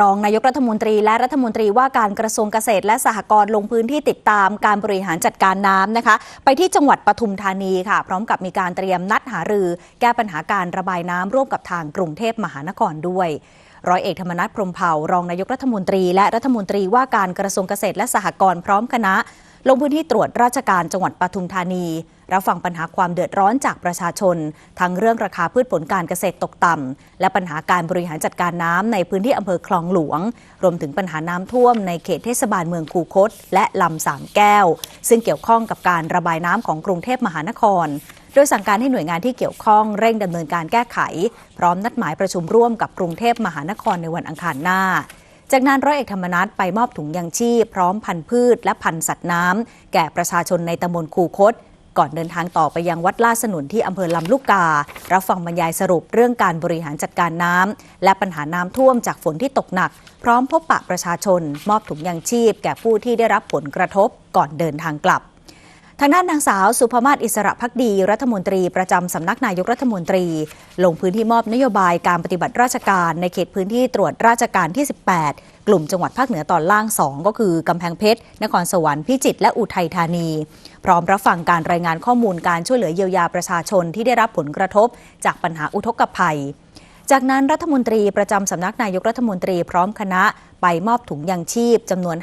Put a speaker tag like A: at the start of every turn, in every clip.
A: รองนายกรัฐมนตรีและรัฐมนตรีว่าการกระทรวงเกษตร และสหกรณ์ลงพื้นที่ติดตามการบริหารจัดการน้ำนะคะ ไปที่จังหวัดปทุมธานีค่ะ พร้อมกับมีการเตรียมนัดหารือ แก้ปัญหาการระบายน้ำร่วมกับทางกรุงเทพมหานครด้วยร้อยเอกธรรมนัฐพรมเผ่ารองนายกรัฐมนตรี และรัฐมนตรีว่าการกระทรวงเกษตรและสหกรณ์พร้อมคณะ ลงพื้นที่ตรวจราชการจังหวัดปทุมธานี รับฟังปัญหาความเดือดร้อนจากประชาชน ทั้งเรื่องราคาพืชผลการเกษตรตกต่ำ และปัญหาการบริหารจัดการน้ำในพื้นที่อำเภอคลองหลวง รวมถึงปัญหาน้ำท่วมในเขตเทศบาลเมืองคูคต และลำสามแก้ว ซึ่งเกี่ยวข้องกับการระบายน้ำของกรุงเทพมหานครโดยสั่งการให้หน่วยงานที่เกี่ยวข้องเร่งดำเนินการแก้ไข พร้อมนัดหมายประชุมร่วมกับกรุงเทพมหานครในวันอังคารหน้า จากนั้นร้อยเอกธรรมนัฐไปมอบถุงยางชีพ พร้อมพันธุ์พืชและพันธุ์สัตว์น้ำแก่ประชาชนในตำบลคูคต ก่อนเดินทางต่อไปยังวัดลาดสนุนที่อำเภอลำลูกกา รับฟังบรรยายสรุปเรื่องการบริหารจัดการน้ำและปัญหาน้ำท่วมจากฝนที่ตกหนัก พร้อมพบปะประชาชน มอบถุงยางชีพ แก่ผู้ที่ได้รับผลกระทบก่อนเดินทางกลับ ทางด้านนางสาวสุภมาศอิสระพักดี รัฐมนตรีประจำสำนักนายกรัฐมนตรี ลงพื้นที่มอบนโยบายการปฏิบัติราชการในเขตพื้นที่ตรวจราชการที่ 18 กลุ่มจังหวัดภาคเหนือตอนล่าง 2 ก็คือกำแพงเพชร นครสวรรค์พิจิตรและอุทัยธานี พร้อมรับฟังการรายงานข้อมูลการช่วยเหลือเยียวยาประชาชนที่ได้รับผลกระทบ จากปัญหาอุทกภัย จากนั้นรัฐมนตรีประจำสำนักนายกรัฐมนตรีพร้อมคณะไปมอบถุงยางชีพจำนวน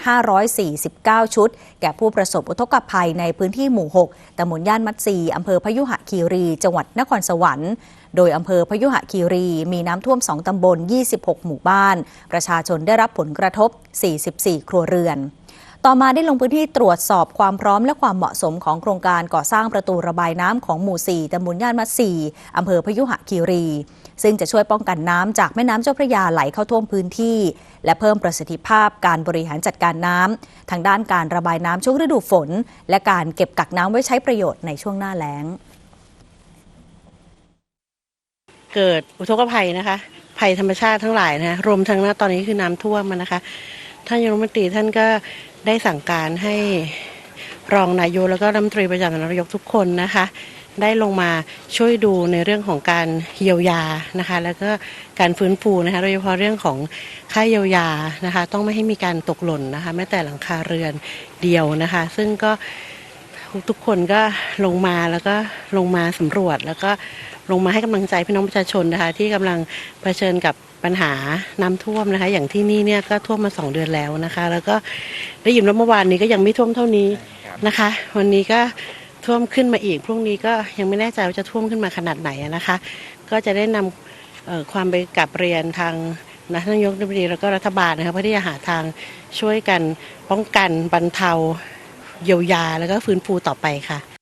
A: 549 ชุด แก่ผู้ประสบอุทกภัยในพื้นที่หมู่ 6ตำบลย่านมัดซีอำเภอพยุหคีรี จังหวัดนครสวรรค์ โดยอำเภอพยุหคีรี มีน้ำท่วม 2 ตำบล 26 หมู่บ้าน ประชาชนได้รับผลกระทบ 44 ครัวเรือน ต่อมาได้ลงพื้นที่ตรวจสอบความพร้อมและความเหมาะสมของโครงการก่อสร้างประตูระบายน้ำของหมู่ 4ตำบลย่านมัดซีอำเภอพยุหคีรี ซึ่งจะช่วยป้องกันน้ำจากแม่น้ำเจ้าพระยาไหลเข้าท่วมพื้นที่ และเพิ่มประสิทธิภาพการบริหารจัดการน้ำทางด้านการระบายน้ำช่วงฤดูฝน และการเก็บกักน้ำไว้ใช้ประโยชน์ในช่วงหน้าแล้ง
B: เกิดอุทกภัยนะคะ ภัยธรรมชาติทั้งหลายนะรวมทั้งณตอนนี้คือน้ำท่วมนะคะ ท่านนายกรัฐมนตรีท่านก็ได้สั่งการให้รองนายกแล้วก็รัฐมนตรีประจำสำนักนายกทุกคนนะคะ ได้ลงมาช่วยดูในเรื่องของการเยียวยานะคะ แล้วก็การฟื้นฟูนะคะโดยเฉพาะเรื่องของค่าเยียวยานะคะ ต้องไม่ให้มีการตกหล่นนะคะ แม้แต่หลังคาเรือนเดียวนะคะ ซึ่งก็ทุกคนก็ลงมาแล้วก็ลงมาสำรวจแล้วก็ลงมาให้กำลังใจพี่น้องประชาชนนะคะ ที่กำลังเผชิญกับ ปัญหาน้ำท่วมนะคะ อย่างที่นี่เนี่ยก็ท่วมมาสองเดือนแล้วนะคะ แล้วก็ได้ยินว่าเมื่อวานนี้ก็ยังไม่ท่วมเท่านี้นะคะ วันนี้ก็ท่วมขึ้นมาอีกพรุ่งนี้ก็ยังไม่แน่ใจว่าจะท่วมขึ้นมาขนาดไหนนะคะ ก็จะได้นำเอ่อความไปกลับเรียนทางนะท่านนายกรัฐมนตรีแล้วก็รัฐบาลนะคะเพื่อที่จะหาทางช่วยกันป้องกันบรรเทาเยียวยาแล้วก็ฟื้นฟูต่อไปค่ะ